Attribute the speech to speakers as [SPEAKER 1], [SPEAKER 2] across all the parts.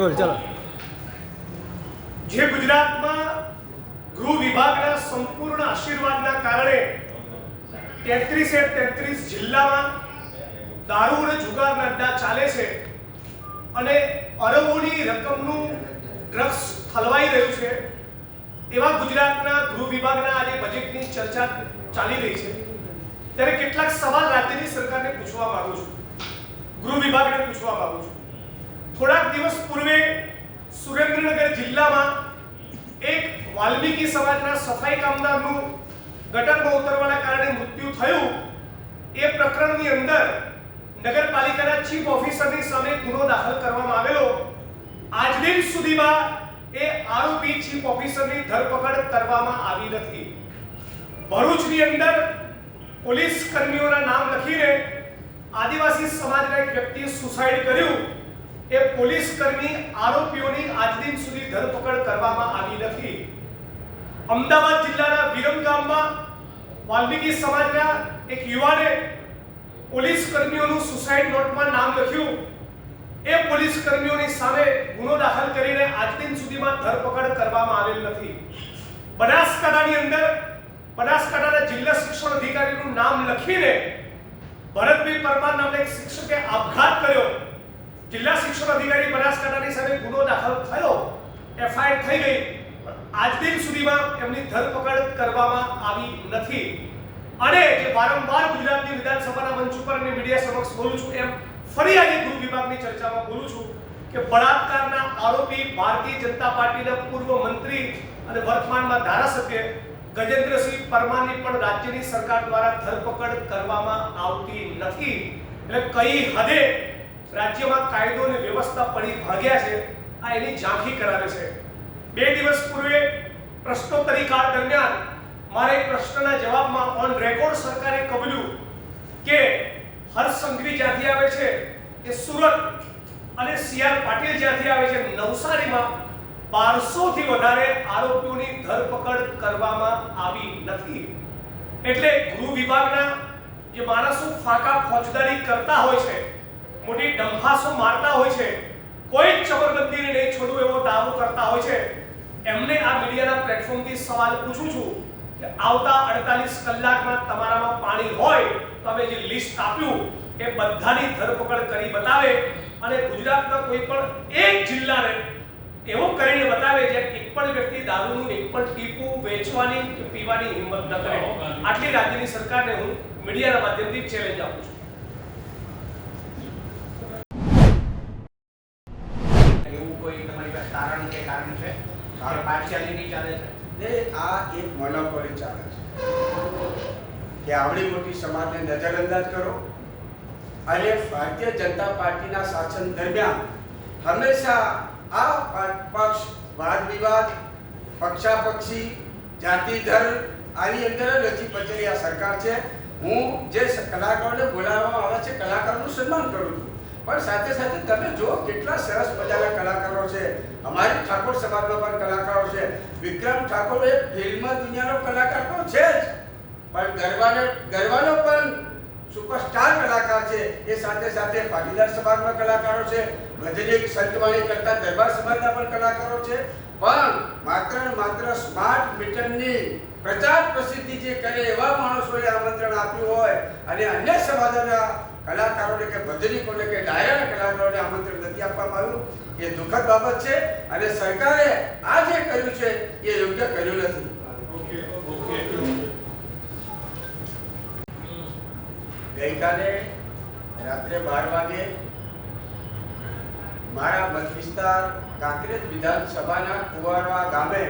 [SPEAKER 1] Role, ચાલો.
[SPEAKER 2] જે ગુજરાતમાં ગૃહ વિભાગના સંપૂર્ણ આશીર્વાદના કારણે તેત્રીસે તેત્રીસ જિલ્લામાં દારૂ અને જુગારના અડ્ડા ચાલે છે અને અરબોની રકમનું ડ્રગ્સ ઠલવાઈ રહ્યું છે, એવા ગુજરાતના ગૃહ વિભાગના આજે બજેટની ચર્ચા ચાલી રહી છે. ત્યારે કેટલાક સવાલ રાજ્યની સરકારને પૂછવા માંગુ છું. ગૃહ વિભાગને પૂછવા માંગુ છું. થોડાક દિવસ પૂર્વે સુરેન્દ્રનગર જિલ્લામાં એક વાલ્મીકી સમાજના સફાઈ કામદારનું ગટરમાં ઉતરવાના કારણે મૃત્યુ થયું. એ પ્રકરણની અંદર નગરપાલિકાના ચીફ ઓફિસરની સામે ગુનો દાખલ કરવામાં આવેલો. આજ દિન સુધીમાં એ આરોપી ચીફ ઓફિસરની ધરપકડ કરવામાં આવી નથી. ભરૂચની અંદર પોલીસ કર્મીઓના નામ લખીને આદિવાસી સમાજના એક વ્યક્તિએ સુસાઇડ કર્યું. એ પોલીસ કર્મી આરોપીઓની આજ દિન સુધી ધરપકડ કરવામાં આવી નથી. અમદાવાદ જિલ્લાના વિરમ ગામમાં વાલ્મીકી સમાજના એક યુવાને પોલીસ કર્મીઓનું સુસાઇડ નોટમાં નામ લખ્યું. એ પોલીસ કર્મીઓની સામે ગુનો દાખલ કરીને આજ દિન સુધીમાં ધરપકડ કરવામાં આવેલ નથી. બનાસકાંઠાની અંદર બનાસકાંઠાના જિલ્લા શિક્ષણ અધિકારીનું નામ લખીને ભરતભાઈ પરમાર નામના એક શિક્ષકે આપઘાત કર્યો. જિલ્લા શિક્ષણ અધિકારી બનાસકાંઠાની સામે ગુનો દાખલ થયો. એફઆઈઆર થઈ ગઈ. આજ દિન સુધીમાં એમની ધરપકડ કરવામાં આવી નથી. અને જે વારંવાર ગુજરાતની વિધાનસભાના મંચ ઉપર અને મીડિયા સમક્ષ બોલું છું, એમ ફરી આજે ગૃહ વિભાગની ચર્ચામાં બોલું છું કે બળાત્કારના આરોપી ભારતીય જનતા પાર્ટીના પૂર્વ મંત્રી અને વર્તમાનમાં ધારાસભ્ય ગજેન્દ્રસિંહ પરમારની પણ રાજ્યની સરકાર દ્વારા ધરપકડ કરવામાં આવતી નથી. એટલે કઈ હદે રાજ્યમાં કાયદો અને વ્યવસ્થા પડી ભાગ્યા છે, આ એની ઝાંખી કરાવે છે. બે દિવસ પૂર્વે પ્રશ્નોત્તરી કાળ દરમિયાન મારે પ્રશ્નના જવાબમાં ઓન રેકોર્ડ સરકારે કબૂલ્યું કે હર્ષ સંઘવી જ્યાંથી આવે છે એ સુરત અને સીઆર પાટીલ જ્યાંથી આવે છે નવસારીમાં બારસો થી વધારે આરોપીઓની ધરપકડ કરવામાં આવી નથી. એટલે ગૃહ વિભાગના જે માણસો ફાકા ફોજદારી કરતા હોય છે મોટી ડંફાસો મારતા હોય છે કોઈ જ જબરદસ્તીને નહીં છોડવું એવો દાવો કરતા હોય છે. એમને આ મીડિયાના પ્લેટફોર્મથી સવાલ પૂછું છું કે આવતા 48 કલાકમાં તમારામાં પાણી હોય તો અમે જે લિસ્ટ આપ્યું એ બધાની ધરપકડ કરી બતાવે અને ગુજરાતના કોઈ પણ એક જિલ્લાને એવો કરીને બતાવે જે એક પણ વ્યક્તિ દારૂનું એક પણ ટીપું વેચવાની કે પીવાની હિંમત ન કરે. આટલી રાજ્યની સરકારને હું મીડિયાના માધ્યમથી ચેલેન્જ આપું છું
[SPEAKER 3] એવું કોઈ તમારી પાસે તારણ કે કારણ છે કે પાર્શિયાલિટી ચાલે છે
[SPEAKER 4] ને આ એક મોનોપોલી ચાલે છે. કે આવડી મોટી સમાજને નજરઅંદાજ કરો અને ભારતીય જનતા પાર્ટીના શાસન દરમિયાન હંમેશા આ પક્ષ વાદ વિવાદ, પક્ષાપક્ષી, જાતિ ધર્મ આની અંદર રચી પચેલી આ સરકાર છે. હું જે કલાકારોને બોલાવવામાં આવે છે, કલાકારોનું સન્માન કરું છું. પણ સાથે સાથે તમે જુઓ કેટલા સરસ મજાના કલાકારો છે. અમારી ઠાકોર સમાજમાં પણ કલાકારો છે. વિક્રમ ઠાકોર એ ફિલ્મ દુનિયાનો કલાકાર તો છે જ. પણ ગરબાનો ગરબાનો પણ સુપરસ્ટાર કલાકાર છે. એ સાથે સાથે પાટીદાર સમાજના કલાકારો છે. ભજનિક સંતવાણી કરતા દરબાર સમાજના પણ કલાકારો છે. પણ માત્ર માત્ર સ્માર્ટ મીટરની પ્રચાર પ્રસિદ્ધિ જે કરે એવા માણસોએ આમંત્રણ આપ્યું હોય અને અન્ય સમાજોના કલાકારોને કે ભજનિકોને કે ડાયરા કલાકારોને આમંત્રણ નથી આપવામાં આવ્યું. એ દુઃખદ બાબત છે અને સરકારે આ જે કર્યું છે, એ યોગ્ય કર્યું નથી. ગઈકાલે રાત્રે બાર વાગે મારા મત વિસ્તાર કાંકરેજ વિધાનસભાના કુવારવા ગામે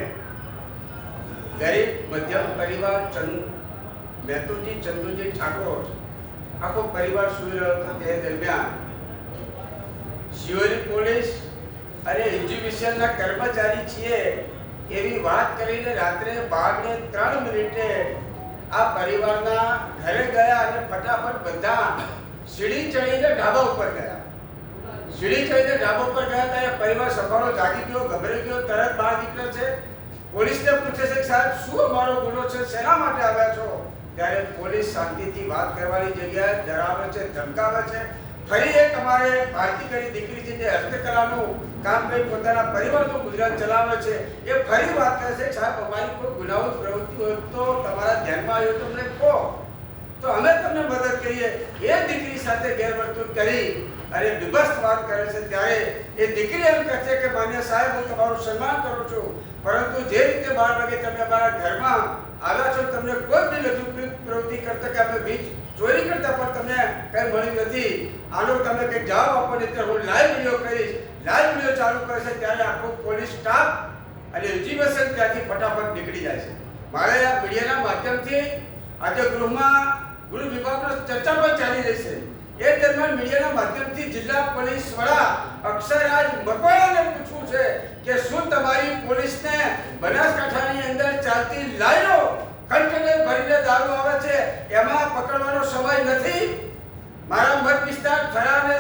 [SPEAKER 4] ગરીબ મધ્યમ પરિવાર ચંદ મહેતુજી ચંદુજી ઠાકોર આખો પરિવાર સૂઈ રહ્યો હતો તે દરમિયાન શિવરી પોલીસ અને એજ્યુકેશનના કર્મચારી છીએ એવી વાત કરીને રાત્રે બાર ને ત્રણ મિનિટે આ પરિવારના ઘરે ગયા અને ફટાફટ બધા સીડી ચડીને ઢાબા ઉપર ગયા. સીડી ચડીને ઢાબા ઉપર ગયા ત્યારે પરિવાર સફાળો જાગી ગયો, ગભરાઈ ગયો, તરત બહાર નીકળે છે. પોલીસને પૂછે છે સાહેબ, શું અમારો ગુનો છે? શેના માટે આવ્યા છો? ત્યારે પોલીસ શાંતિથી વાત કરવાની જગ્યાએ ડરાવે છે, ધમકાવે છે. ફરી એક અમારે ભારતી કરી દીકરી છે જે હસ્તકલાનું કામ કરી પોતાના પરિવારનું ગુજરાત ચલાવે છે. એ ફરી વાત કરે છે, સાહેબ, અમારી કોઈ ગુનાહિત પ્રવૃત્તિ હોય તો તમારા ધ્યાનમાં આવ્યો તો અમને કહો. તો અમે તમને મદદ કરીએ. એ દીકરી સાથે ગેરવર્તણૂક કરી અને વિભસ્ત વાત કરે છે ત્યારે એ દીકરી એમ કહે છે કે, માન્ય સાહેબ, હું તમારું સન્માન કરું છું. પરંતુ જે રીતે બાર વાગે તમે અમારા ઘરમાં આવ્યા છો તમને કોઈ બી લઘુકૃત પ્રવૃત્તિ કરતા કે અમે બીજ ચોરી કરતા પણ તમને કઈ મળ્યું નથી. આનો તમે કંઈ જવાબ આપો નહીં હું લાઈવ વીડિયો કરીશ. લાઈવ વીડિયો ચાલુ કરે છે ત્યારે આખો પોલીસ સ્ટાફ અને એજ્યુકેશન ત્યાંથી ફટાફટ નીકળી જાય છે. મારે આ મીડિયાના માધ્યમથી આજે ગૃહમાં ગૃહ વિભાગનો ચર્ચા પણ ચાલી રહી છે. એ દરમિયાન મીડિયાના માધ્યમથી જિલ્લા પોલીસ વડા અક્ષયરાજ મકવાણાને પૂછવું છે કે શું તમારી પોલીસને બનાસકાંઠાની અંદર ચાલતી લાઈનો કન્ટેનર ભરીને દારૂ આવે છે, એમાં પકડવાનો સમય નથી. મારા મત વિસ્તાર થરા અને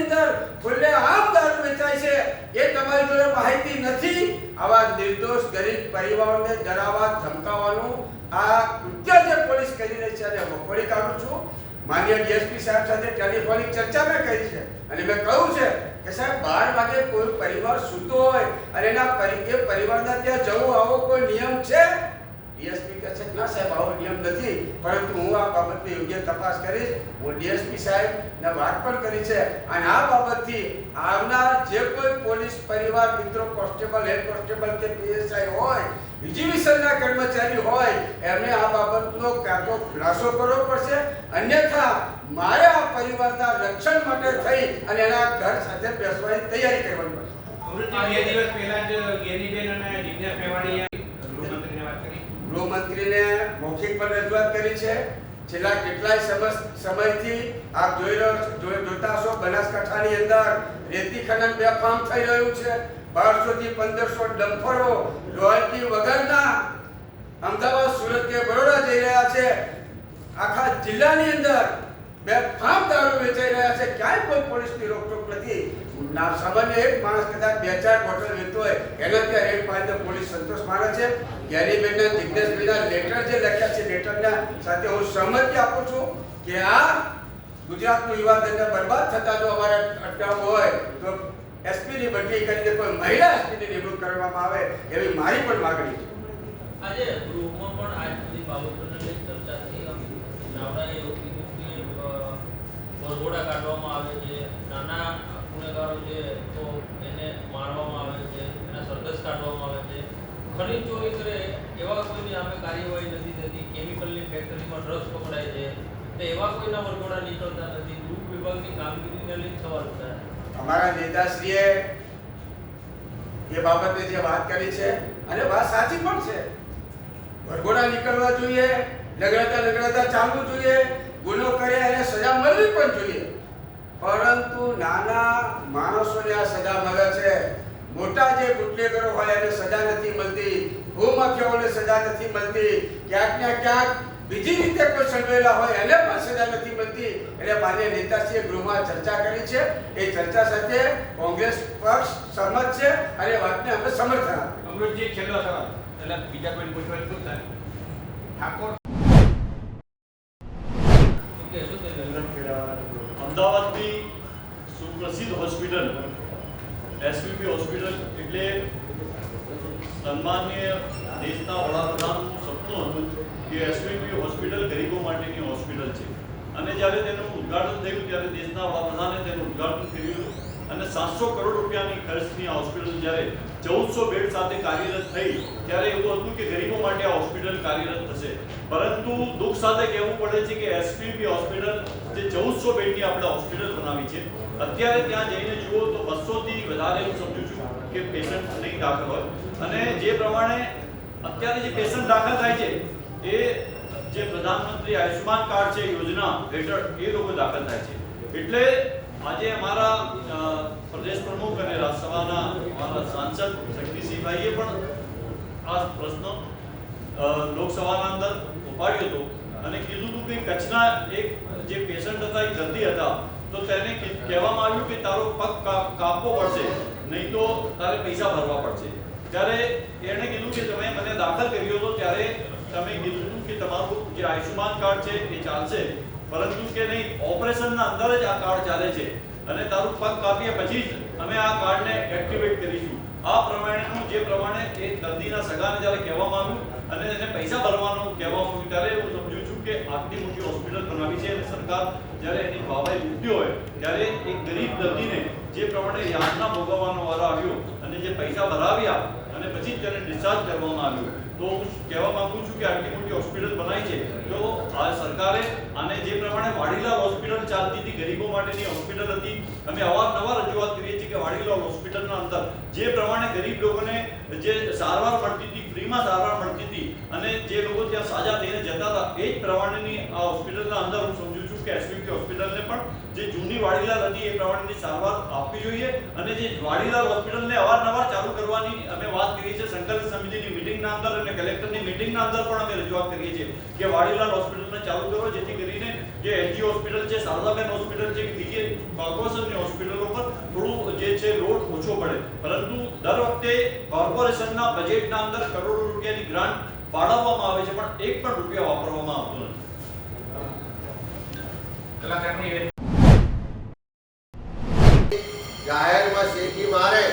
[SPEAKER 4] અંદર ખુલ્લે આમ દારૂ વેચાય છે, એ તમારી જોડે માહિતી નથી. આવા નિર્દોષ ગરીબ પરિવારોને ડરાવવા, ધમકાવવાનું આ કૃત્ય જે પોલીસ કરી રહી છે અને વખોડી કાઢું છું. માન્ય ડીએસપી સાહેબ સાથે ટેલિફોનિક ચર્ચા મેં કરી છે અને મેં કહ્યું છે કે સાહેબ, બાર વાગે કોઈ પરિવાર સૂતો હોય અને એના પરિવારના ત્યાં જવું આવો કોઈ નિયમ છે? ડીએસપી કહે છે, ના સાહેબ, આવો નિયમ નથી, પરંતુ હું આ બાબતની યોગ્ય તપાસ કરીશ. હું ડીએસપી સાહેબ ને વાત પણ કરી છે અને આ બાબતથી આવનાર જે કોઈ પોલીસ પરિવાર, મિત્રો, કોન્સ્ટેબલ, હેડ કોન્સ્ટેબલ કે પીએસઆઈ હોય એક્ઝિબિશનના કર્મચારી હોય, એમને આ બાબતનો કાં તો ખુલાસો કરવો પડશે. અન્યથા, મારે આ પરિવારના રક્ષણ માટે થઈ અને એના ઘર સાથે બેસવાની તૈયારી કરવાની પડશે.
[SPEAKER 3] બે દિવસ પહેલા જ ગેનીબેન અને જિજ્ઞાસ મેવાણીએ ગૃહમંત્રીને
[SPEAKER 4] મૌખિક પણ રજૂઆત કરી છે. છેલ્લા કેટલાય સમય સમયથી આપ જોઈ રહ્યો જોતા છો બનાસકાંઠાની અંદર રેતી ખનન બેફામ થઈ રહ્યું છે. બારસો થી પંદરસો ડમ્ફરો રોયલ્ટી વગરના અમદાવાદ, સુરત કે બરોડા જઈ રહ્યા છે. આખા જિલ્લાની અંદર બેફામ દારૂ વેચાઈ રહ્યા છે. ક્યાંય કોઈ પોલીસની રોકટોક નથી. ના, સામાન્ય એક માણસ કદાચ બે ચાર બોટલ વેચતો હોય, એના ત્યાં રેડ પાડીને પોલીસ સંતોષ માને છે. ગેરીબેનના જિજ્ઞેશભાઈના લેટર જે લખ્યા છે લેટરના સાથે હું સહમતિ આપું છું કે આ ગુજરાતનું યુવા ધંધા બરબાદ થતા જો અમારે અટકાવવું હોય, તો એસપીની બદલી કરીને કોઈ મહિલા એસપીની નિમણૂક કરવામાં આવે એવી મારી પણ માગણી છે.
[SPEAKER 1] આજે ગૃહમાં પણ આજ બધી બાબતોને લઈ ચર્ચા થઈ. ચાવડાએ એવું કીધું કે વરઘોડા કાઢવામાં આવે છે, નાના ગુનેગારો છે તો એને મારવામાં આવે છે, એના સરઘસ કાઢવામાં આવે છે. ખનીજ ચોરી કરે એવા કોઈની આપણે કાર્યવાહી નથી થતી, કેમિકલની ફેક્ટરીમાં ડ્રગ્સ પકડાય છે, તો એવા કોઈના વરઘોડા નીકળતા નથી. ગૃહ વિભાગની કામગીરીને લઈને સવાલ ઉઠાય
[SPEAKER 4] અમારા નેતાશ્રીએ એ બાબતે જે વાત કરી છે, અને વાત સાચી પણ છે. વરઘોડા નીકળવા જોઈએ, લગડતા લગડતા ચાલવું જોઈએ, ગુનો કરે એને સજા મળવી પણ જોઈએ. પરંતુ નાના માણસોને આ સજા મળે છે. મોટા જે બુટલેગરો હોય એને સજા નથી મળતી ભૂમાફિયાઓને સજા નથી મળતી. ક્યાંક ને ક્યાંક બીજી રીતે કોઈ સંડોયેલા હોય એને પણ સજા નથી મળતી. એટલે માન્ય નેતાશ્રીએ ગૃહમાં ચર્ચા કરી છે. એ ચર્ચા સાથે કોંગ્રેસ પક્ષ સહમત છે અને વાતને અમે સમર્થન આપ્યું
[SPEAKER 3] અમૃતજી છેલ્લો સવાલ. એટલે બીજા કોઈ પૂછવાનું શું થાય? ઠાકોર?
[SPEAKER 5] અમદાવાદની સુપ્રસિદ્ધ હોસ્પિટલ. એસવીપી હોસ્પિટલ એટલે સન્માનીય દેશના વડાપ્રધાનનું સપનું હતું કે એસવીપી હોસ્પિટલ ગરીબો માટેની હોસ્પિટલ છે. અને જ્યારે તેનું ઉદ્ઘાટન થયું, ત્યારે દેશના વડાપ્રધાને તેનું ઉદ્ઘાટન કર્યું અને સાતસો કરોડ રૂપિયાની ખર્ચની આ હોસ્પિટલ જ્યારે ચૌદસો બેડ સાથે કાર્યરત થઈ, ત્યારે એવું હતું કે ગરીબો માટે આ હોસ્પિટલ કાર્યરત થશે. પરંતુ દુઃખ સાથે કહેવું પડે છે કે એસપીપી હોસ્પિટલ જે ચૌદસો બેડની આપણે હોસ્પિટલ બનાવી છે અત્યારે ત્યાં જઈને જુઓ તો બસોથી વધારે હું સમજુ છું કે પેશન્ટ નહીં દાખલ હોય. અને જે પ્રમાણે અત્યારે જે પેશન્ટ દાખલ થાય છે, એ જે પ્રધાનમંત્રી આયુષ્માન કાર્ડ છે, યોજના હેઠળ એ લોકો દાખલ થાય છે. એટલે આજે અમારા પ્રદેશ પ્રમુખ અને રાજ્યસભાના અમારા સાંસદ શક્તિસિંહભાઈએ પણ આ પ્રશ્ન લોકસભાના અંદર ઉપાડ્યો હતો અને કીધું હતું કે કચ્છના એક જે પેશન્ટ હતા એ દર્દી હતા. તો તેને કહેવામાં આવ્યું કે તારો પગ કાપવો પડશે, નહીં તો તારે પૈસા ભરવા પડશે. ત્યારે એણે કીધું કે તમે મને દાખલ કર્યો હતો ત્યારે તમે કીધું કે તમારું જે આયુષ્યમાન કાર્ડ છે એ ચાલશે. પરંતુ કે નહીં, ઓપરેશનના અંદર જ આ કાર્ડ ચાલે છે. અને તારું પગ કાપીએ પછી જ અમે આ કાર્ડને એક્ટિવેટ કરીશું. આ પ્રમાણેનું જે પ્રમાણે એ દર્દીના સગાને જ્યારે કહેવામાં આવ્યું અને એને પૈસા ભરવાનું કહેવામાં ત્યારે હું સમજુ છું કે આટલી મોટી હોસ્પિટલ બનાવી છે અને સરકાર જ્યારે એની વાવાઈ લૂંટ્યો હોય, ત્યારે એક ગરીબ દર્દીને જે પ્રમાણે યાતના ભોગવવાનો વારો આવ્યો અને જે પૈસા ભરાવ્યા અને પછી તેને ડિસ્ચાર્જ કરવામાં આવ્યો. તો હું કહેવા માંગુ છું કે આટલી મોટી હોસ્પિટલ બનાવી છે. તો આ સરકારે અને જે પ્રમાણે વાડીલા હોસ્પિટલ ચાલતી હતી, ગરીબો માટેની હોસ્પિટલ હતી, અમે અવારનવાર રજૂઆત કરીએ છીએ કે વાડીલા હોસ્પિટલના અંદર જે પ્રમાણે ગરીબ લોકોને જે સારવાર મળતી હતી, ફ્રીમાં સારવાર મળતી હતી અને જે લોકો ત્યાં સાજા થઈને જતા હતા, એ જ પ્રમાણેની આ હોસ્પિટલના અંદર હું સમજુ છું કે એસવીપી હોસ્પિટલને પણ જે જૂની વાડીલાલ હતી એ પ્રમાણેની સારવાર આપવી જોઈએ અને જે વાડીલાલ હોસ્પિટલને અવારનવાર ચાલુ કરવાની અમે વાત કરીએ છીએ સંકલન સમિતિની મિટિંગના અંદર અને કલેક્ટરની મિટિંગના અંદર પણ અમે રજૂઆત કરીએ છીએ કે વાડીલાલ હોસ્પિટલને ચાલુ કરો જેથી કરીને જે એલજી હોસ્પિટલ છે શારદાબેન હોસ્પિટલ છે કે બીજી કોર્પોરેશનની હોસ્પિટલો પર થોડું જે છે લોડ ઓછો પડે. પરંતુ દર વખતે કોર્પોરેશનના બજેટના અંદર કરોડો રૂપિયાની ગ્રાન્ટ ફાળવવામાં આવે છે પણ એક પણ રૂપિયા વાપરવામાં આવતો નથી.
[SPEAKER 6] જાહેરમાં શેકી મારે.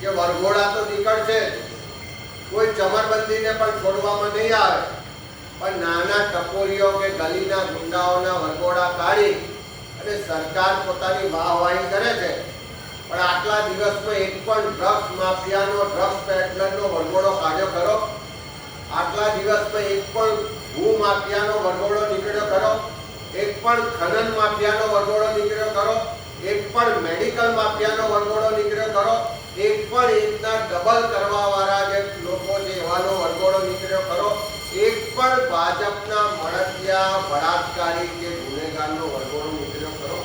[SPEAKER 6] કે વરઘોડા તો નીકળશે જ. કોઈ ચમરબંધીને પણ છોડવામાં નહીં આવે. પણ નાના ટપોરીઓ કે ગલીના ગુંડાઓના વરઘોડા કાઢી અને સરકાર પોતાની વાહવાહી કરે છે. પણ આટલા દિવસમાં એક પણ ડ્રગ્સ માફિયાનો, ડ્રગ્સ પેટલરનો વરઘોડો કાઢ્યો ખરો? આટલા દિવસમાં એક પણ ભૂ માફિયાનો વરઘોડો નીકળ્યો ખરો? એક પણ ખનન માફિયાનો વરઘોડો નીકળ્યો ખરો? એક પણ મેડિકલ માફિયાનો વરઘોડો નીકળ્યો ખરો? એક પણ એકના ડબલ કરવાવાળા જે લોકો છે એવાનો વરઘોડો નીકળ્યો ખરો, એક પણ ભાજપના મળતિયા બળાત્કારી કે ગુનેગારનો વરઘોડો નીકળ્યો ખરો,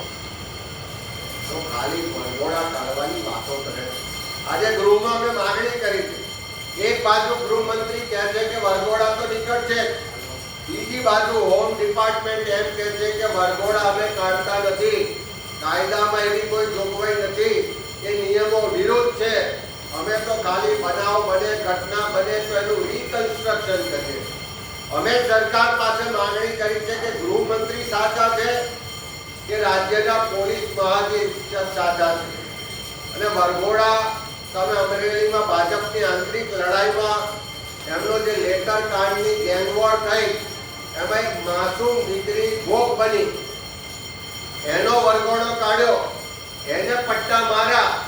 [SPEAKER 6] તો ખાલી વરઘોડા કાઢવાની વાતો કરે આજે ગૃહમાં અમે માગણી કરી એક બાજુ ગૃહમંત્રી કહે છે કે વરઘોડા તો નીકળશે જ. બીજી બાજુ હોમ ડિપાર્ટમેન્ટ એમ કહે છે કે વરઘોડા અમે કાઢતા નથી. કાયદામાં એવી કોઈ જોગવાઈ નથી. એ નિયમો વિરુદ્ધ છે. અમે તો ખાલી બનાવ બને, ઘટના બને, તો એનું રિકન્સ્ટ્રક્શન કરીએ. અમે સરકાર પાસે માંગણી કરી છે કે ગૃહમંત્રી સાચા છે કે રાજ્યના પોલીસ મહાનિરીક્ષક સાચા છે. અને વરઘોડા, તમે અમરેલીમાં ભાજપની આંતરિક લડાઈમાં એમનો જે લેટર કાર્ડની ગેંગવોર થઈ, એમાં એક માસૂમ દીકરી ભોગ બની. એનો વરઘોડો કાઢ્યો. એને પટ્ટા માર્યા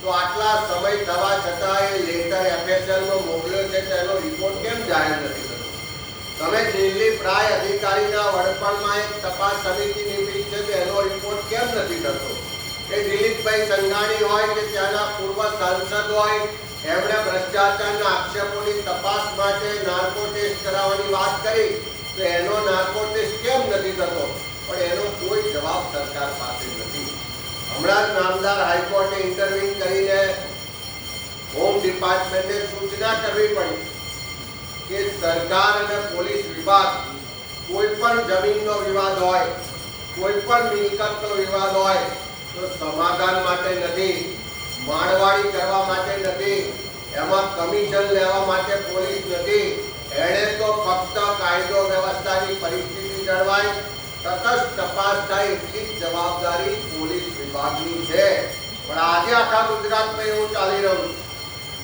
[SPEAKER 6] તો આટલા સમય થવા છતાં એ લેટર એફએસએલનો મોકલ્યો છે તેનો રિપોર્ટ કેમ જાહેર નથી થતો તમે દિલ્હી પ્રાય અધિકારીના વડપણમાં એક તપાસ સમિતિ નિમવી છે તેનો રિપોર્ટ કેમ નથી થતો? એ દિલીપભાઈ સંઘાણી હોય કે ત્યાંના પૂર્વ સાંસદ હોય, એમણે ભ્રષ્ટાચારના આક્ષેપોની તપાસ માટે નાર્કો ટેસ્ટ કરાવવાની વાત કરી તો એનો નાર્કો ટેસ્ટ કેમ નથી થતો? પણ એનો કોઈ જવાબ સરકાર પાસે નથી. હમણાં જ નામદાર હાઈકોર્ટે ઇન્ટરવ્યુ કરીને હોમ ડિપાર્ટમેન્ટે સૂચના કરવી પડી કે સરકાર અને પોલીસ વિભાગ કોઈ પણ જમીનનો વિવાદ હોય, કોઈ પણ મિલકતનો વિવાદ હોય, તો સમાધાન માટે નથી માળવાડી કરવા માટે નથી, એમાં કમિશન લેવા માટે પોલીસ નથી. એણે તો ફક્ત કાયદો વ્યવસ્થાની પરિસ્થિતિ જળવાય તટસ્થ તપાસ થાય એટલી જ જવાબદારી પોલીસ વિભાગની છે પણ આજે આખા ગુજરાતમાં એવું ચાલી રહ્યું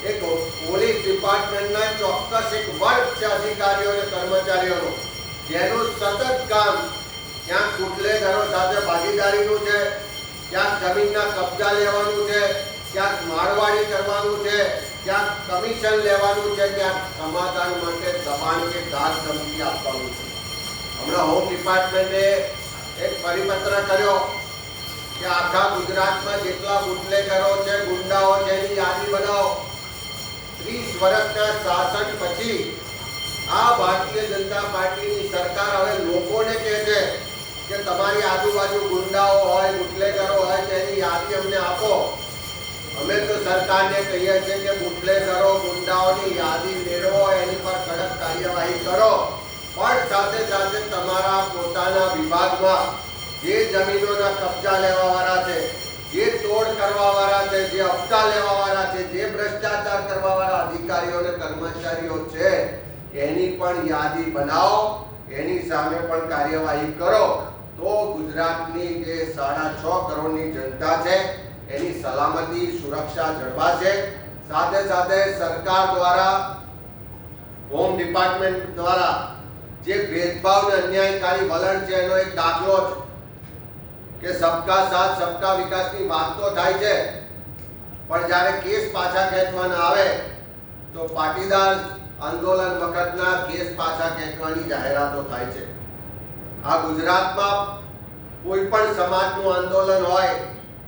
[SPEAKER 6] છે એક પોલીસ ડિપાર્ટમેન્ટના ચોક્કસ એક વર્ગ છે અધિકારીઓ અને કર્મચારીઓનો જેનું સતત કામ ક્યાંક બુટલેગરો સાથે ભાગીદારીનું છે ક્યાંક જમીનના કબજા લેવાનું છે ક્યાંક માળવાડી કરવાનું છે ક્યાંક કમિશન લેવાનું છે ક્યાંક સમાધાન માટે દબાણ કે ધાક ધમકી આપવાનું છે હમણાં હોમ ડિપાર્ટમેન્ટે એક પરિપત્ર કર્યો કે આખા ગુજરાતમાં જેટલા બુટલેકરો છે, ગુંડાઓ છે, એની યાદી બનાવો. ત્રીસ વર્ષના શાસન પછી આ ભારતીય જનતા પાર્ટીની સરકાર હવે લોકોને કહે છે કે તમારી આજુબાજુ ગુંડાઓ હોય બુટલેકરો હોય તેની યાદી અમને આપો. અમે તો સરકારને કહીએ છીએ કે બુટલેકરો ગુંડાઓની યાદી મેળવો, એની પર કડક કાર્યવાહી કરો. પણ સાથે સાથે તમારા પોતાના વિભાગમાં જે જમીનોના કબજા લેવાવાળા છે, જે તોડ કરવાવાળા છે, જે હપ્તા લેવા વાળા છે, જે ભ્રષ્ટાચાર કરવા વાળા અધિકારીઓ અને કર્મચારીઓ છે, એની પણ યાદી બનાવો, એની સામે પણ કાર્યવાહી કરો. તો ગુજરાતની જે સાડા છ કરોડની જનતા છે, એની સલામતી, સુરક્ષા જળવાશે. સાથે સાથે સરકાર દ્વારા, હોમ ડિપાર્ટમેન્ટ દ્વારા જે ભેદભાવ અને અન્યાયકારી વલણ છે, એનો એક દાખલો છે કે સબકા સાથ, સબકા વિકાસની વાત તો થાય છે, પણ જ્યારે કેસ પાછા ખેંચવાના આવે, તો પાટીદાર આંદોલન વખતના કેસ પાછા ખેંચવાની જાહેરાતો થાય છે. આ ગુજરાતમાં કોઈ પણ સમાજનું આંદોલન હોય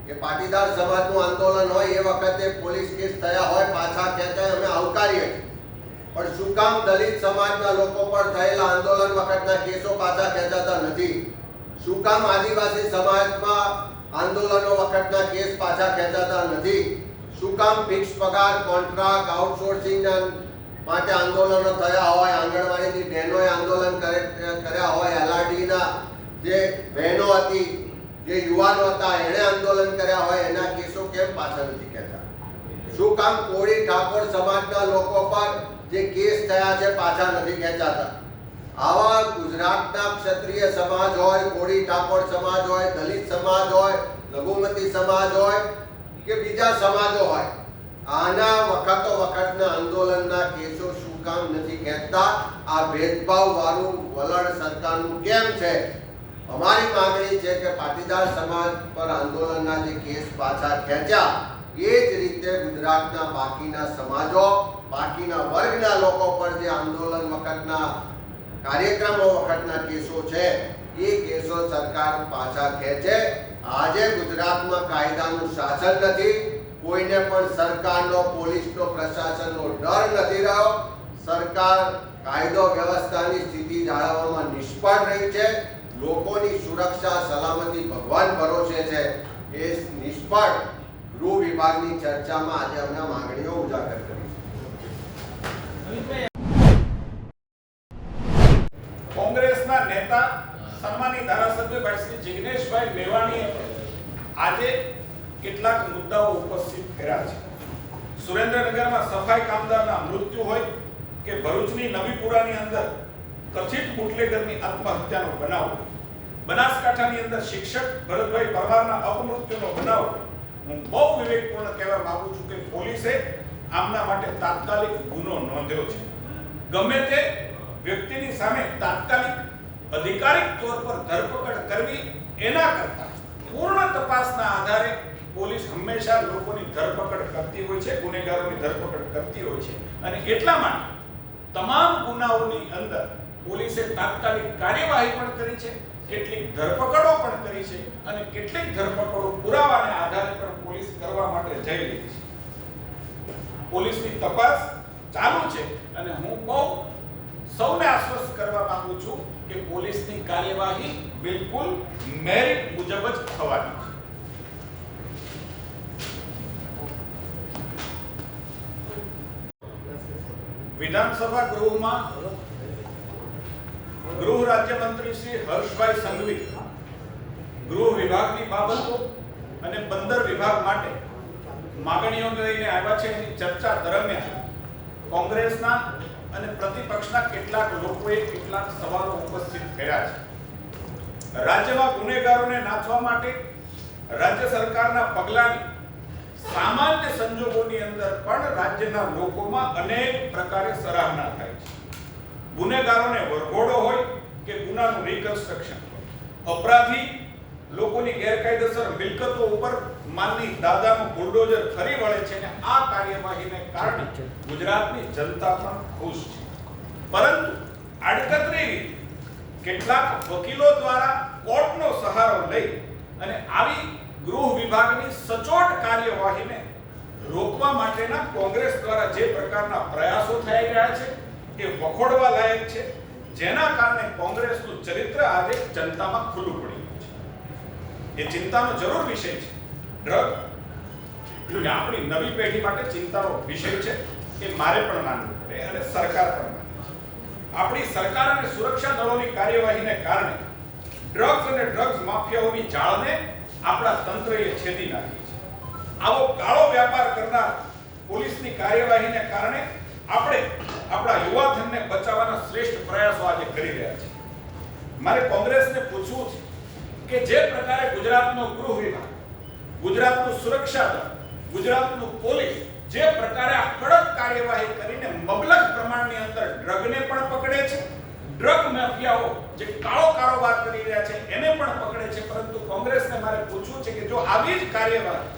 [SPEAKER 6] કે પાટીદાર સમાજનું આંદોલન હોય, એ વખતે પોલીસ કેસ થયા હોય, પાછા ખેંચાય, અમે આવકારીએ છીએ. પણ શું કામ દલિત સમાજના લોકો પર થયેલા આંદોલન વખતના કેસો પાછા ખેંચાતા નથી? શું કામ આદિવાસી સમાજમાં આંદોલનો વખતના કેસ પાછા ખેંચાતા નથી? શું કામ ફિક્સ પગાર કોન્ટ્રાક્ટ આઉટસોર્સિંગ માટે આંદોલનો થયા હોય? આંગણવાડીની બહેનોએ આંદોલન કરે- કર્યા હોય? એલઆરડીના જે બહેનો હતી, જે યુવાનો હતા, એણે આંદોલન કર્યા હોય? એના કેસો કેમ પાછા નથી કહેતા શું કામ કોળી ઠાકોર સમાજના લોકો પર જે કેસ થયા છે પાછા નથી ખેંચાતા. આવા ગુજરાતના ક્ષત્રિય સમાજ હોય, કોળી ઠાકોર સમાજ હોય, દલિત સમાજ હોય, લઘુમતી સમાજ હોય કે બીજા સમાજો હોય, આના વખતો વખતના આંદોલનના કેસો શું કામ નથી કહેતા આ ભેદભાવ વાળું વલણ સરકારનું કેમ છે? અમારી માંગણી છે કે પાટીદાર સમાજ પર આંદોલનના જે કેસ પાછા ખેંચ્યા, એ જ રીતે ગુજરાતના બાકીના સમાજો બાકીના વર્ગના લોકો પર જે આંદોલન વખતના કાર્યક્રમો વખતના કેસો છે, એ કેસો સરકાર પાછા ખેંચે. આજે ગુજરાતમાં કાયદાનું શાસન નથી, કોઈને પણ સરકારનો, પોલીસનો, પ્રશાસનનો ડર નથી રહ્યો. સરકાર કાયદો વ્યવસ્થાની સ્થિતિ જાળવવામાં નિષ્ફળ રહી છે. લોકોની સુરક્ષા સલામતી ભગવાન ભરોસે છે. એ નિષ્ફળ ગૃહ વિભાગની ચર્ચામાં આજે અમે આ માંગણીઓ ઉજાગર કરી.
[SPEAKER 7] કોંગ્રેસના નેતા સન્માનિત ધારાસભ્ય ભાઈ શ્રી જિગ્નેશભાઈ મેવાણીએ આજે કેટલાક મુદ્દાઓ ઉપસ્થિત કર્યા છે સુરેન્દ્રનગરમાં સફાઈ કામદારના મૃત્યુ હોય કે ભરૂચની નવીપુરાની અંદર કથિત બુટલેગરની આત્મહત્યાનો બનાવ. બનાસકાંઠાની અંદર શિક્ષક ભરતભાઈ પરમારના અપમૃત્યુનો બનાવ હું બહુ વિવેકપૂર્ણ કહેવા માંગુ છું કે પોલીસે આમના માટે તાત્કાલિક ગુનો નોંધ્યો છે. ગમે તે વ્યક્તિની સામે તાત્કાલિક અધિકારિક તોર પર ધરપકડ કરવી એના કરતા પૂર્ણ તપાસના આધારે પોલીસ હંમેશા લોકોની ધરપકડ કરતી હોય છે, ગુનેગારોની ધરપકડ કરતી હોય છે. અને એટલા માટે તમામ ગુનાઓની અંદર પોલીસે તાત્કાલિક કાર્યવાહી પણ કરી છે, કેટલીક ધરપકડો પણ કરી છે અને કેટલીક ધરપકડો પુરાવાને આધારે પણ પોલીસ કરવા માટે જઈ રહી છે. પોલીસની તપાસ ચાલુ છે અને હું બહુ સૌને આશ્વસ્ત કરવા માંગુ છું કે પોલીસની કાર્યવાહી બિલકુલ મેરિટ મુજબ જ થવાની છે. વિધાનસભા ગૃહમાં ગૃહ રાજ્યમંત્રી શ્રી હર્ષભાઈ સંઘવી ગૃહ વિભાગની બાબતો અને બંદર વિભાગ માટે માગણીઓને લઈને આવ્યા છે, એની ચર્ચા દરમિયાન કોંગ્રેસના અને પ્રતિપક્ષના કેટલાક લોકોએ કેટલાક સવાલો ઉપસ્થિત કર્યા છે. રાજ્યમાં ગુનેગારોને નાથવા માટે રાજ્ય સરકારના પગલાંની સામાન્ય સંજોગોની અંદર પણ રાજ્યના લોકોમાં અનેક પ્રકારે સરાહના થાય છે. ગુનેગારોને વરઘોડો હોય કે ગુનાનું રિકન્સ્ટ્રક્શન અપરાધી લોકોની ગેરકાયદેસર મિલકતો ઉપર માનની દાદાનું બુલડોઝર ફરી વળે છે અને આ કાર્યવાહીને કારણે ગુજરાતની જનતા પણ ખુશ છે. પરંતુ આડકતરી રીતે કેટલાક વકીલો દ્વારા કોર્ટનો સહારો લઈ અને આવી ગૃહ વિભાગની સચોટ કાર્યવાહીને રોકવા માટેના કોંગ્રેસ દ્વારા જે પ્રકારના પ્રયાસો થઈ રહ્યા છે એ વખોડવા લાયક છે. જેના કારણે કોંગ્રેસનું ચરિત્ર આજે જનતામાં ખુલ્લું પડી ગયું છે. એ ચિંતાનો જરૂર વિષય છે. ડ્રગ. એટલે આપણી નવી પેઢી માટે ચિંતાનો વિષય છે એ મારે પણ માનવું પડે અને સરકાર પણ માને આપણી સરકાર અને સુરક્ષા દળોની કાર્યવાહીને કારણે ડ્રગ્સ અને ડ્રગ્સ માફિયાઓની જાળને આપણા તંત્રએ છેદી નાખી છે. આવો કાળો વ્યાપાર કરનાર પોલીસની કાર્યવાહીને કારણે આપણે આપણા યુવાધનને બચાવવાના શ્રેષ્ઠ પ્રયાસો આજે કરી રહ્યા છીએ. મારે કોંગ્રેસને પૂછવું છે કે જે પ્રકારે ગુજરાતનો ગૃહ વિભાગ ગુજરાતનું સુરક્ષા દળ, ગુજરાતનું પોલીસ જે પ્રકારે આ કડક કાર્યવાહી કરીને મબલક પ્રમાણની અંદર ડ્રગને પણ પકડે છે. ડ્રગ માફિયાઓ જે કાળો કારોબાર કરી રહ્યા છે, એને પણ પકડે છે. પરંતુ કોંગ્રેસને મારે પૂછવું છે કે જો આવી જ કાર્યવાહી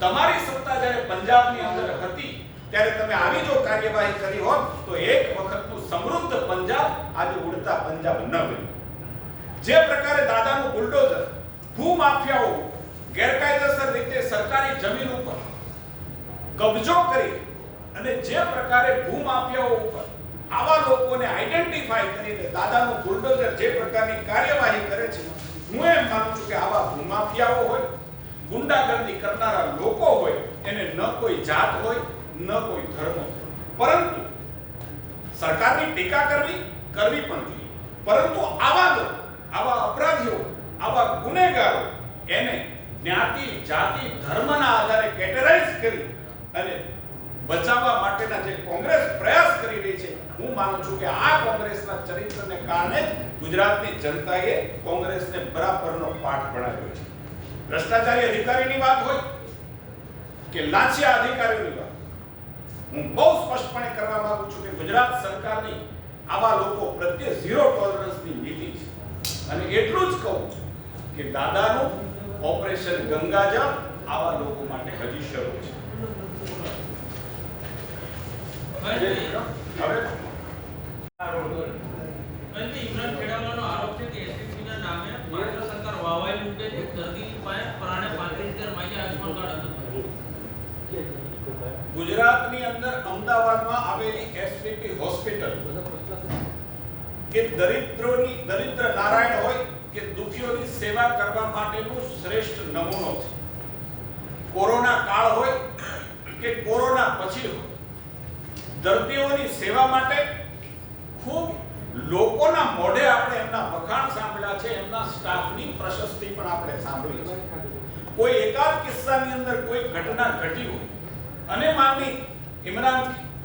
[SPEAKER 7] તમારી સત્તા જ્યારે પંજાબની અંદર હતી, ત્યારે તમે આવી જો કાર્યવાહી કરી હોત, તો એક વખતનું સમૃદ્ધ પંજાબ આજે ઉડતા પંજાબ ન બન્યું. જે પ્રકારે દાદાનું બુલડોઝર ભૂમાફિયાઓ ગેરકાયદેસર રીતે સરકારી જમીન ઉપર કબજો કરી અને જે પ્રકારે ભૂમાફિયાઓ ઉપર આવા લોકોને આઈડેન્ટિફાઈ કરીને દાદાનું બુલડોઝર જે પ્રકારની કાર્યવાહી કરે છે, હું એમ માનું છું કે આવા ભૂમાફિયાઓ હોય, ગુંડાગર્દી કરનારા લોકો હોય, એને ન કોઈ જાત હોય, ન કોઈ ધર્મ હોય. પરંતુ સરકારની ટીકા કરવી કરવી પણ જોઈએ. પરંતુ આવા લોકો, આવા અપરાધીઓ, આવા ગુનેગારો એને જ્ઞાતિ, જાતિ, ધર્મના આધારે કેટેગરાઇઝ કરી અને બચાવવા માટેના જે કોંગ્રેસ પ્રયાસ કરી રહી છે, હું માનું છું કે આ કોંગ્રેસના ચરિત્રને કારણે ગુજરાતની જનતાએ કોંગ્રેસને બરાબરનો પાઠ ભણાવ્યો છે. ભ્રષ્ટાચારી અધિકારીની વાત હોય કે લાંચિયા અધિકારીની વાત, હું બહુ સ્પષ્ટપણે કરવા માંગુ છું કે ગુજરાત સરકારની આવા લોકો પ્રત્યે ઝીરો ટોલરન્સની નીતિ છે. અને એટલું જ કહું કે દાદાનું ઓપરેશન ગંગાજળ આવા લોકો માટે હજી શરૂ છે. હવે
[SPEAKER 1] ઇમરાન ખેડાવાનો આરોપ છે કે SSC નામે માત્ર સરકાર વાવાઈ લૂંટે છે દર્દી પાસે પરાણે પાંત્રીસ હજાર માંગ્યા આયુષ્માન કાર્ડ હતું.
[SPEAKER 7] ગુજરાતની અંદર અમદાવાદમાં આવેલી એસવીપી હોસ્પિટલ કે દરિદ્રોની દરિદ્ર નારાયણ હોય કે દુખીઓની સેવા કરવા માટેનું નમૂનો છે. કોરોના કાળ હોય કે કોરોના પછી હોય, દર્દીઓની સેવા માટે ખૂબ લોકોના મોઢે આપણે એમના વખાણ સાંભળ્યા છે, એમના સ્ટાફની પ્રશસ્તિ પણ આપણે સાંભળી છે. કોઈ એકાદ કિસ્સાની અંદર કોઈ ઘટના ઘટી હોય, અને માની ઇમરાન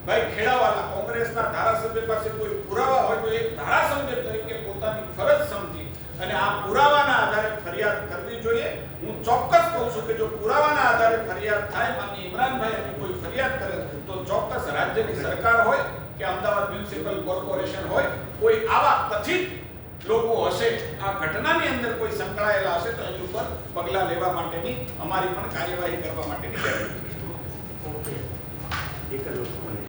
[SPEAKER 7] ભાઈ ખેડાવાલા કોંગ્રેસના ધારાસભ્ય પાસે કોઈ પુરાવા હોય તો એક ધારાસભ્ય તરીકે પોતાની ફરજ સમજી અને આ પુરાવાના આધારે ફરિયાદ કરવી જોઈએ. હું ચોક્કસ કહું છું કે જો પુરાવાના આધારે ફરિયાદ થાય માની ઇમરાનભાઈ એની કોઈ ફરિયાદ કરે તો ચોક્કસ રાજ્યની સરકાર હોય કે અમદાવાદ મ્યુનિસિપલ કોર્પોરેશન હોય, કોઈ આવા કથિત લોકો હશે, આ ઘટનાની અંદર કોઈ સંકળાયેલા હશે, તો એની ઉપર પગલાં લેવા માટેની અમારી પણ કાર્યવાહી કરવા માટેની જરૂર છે.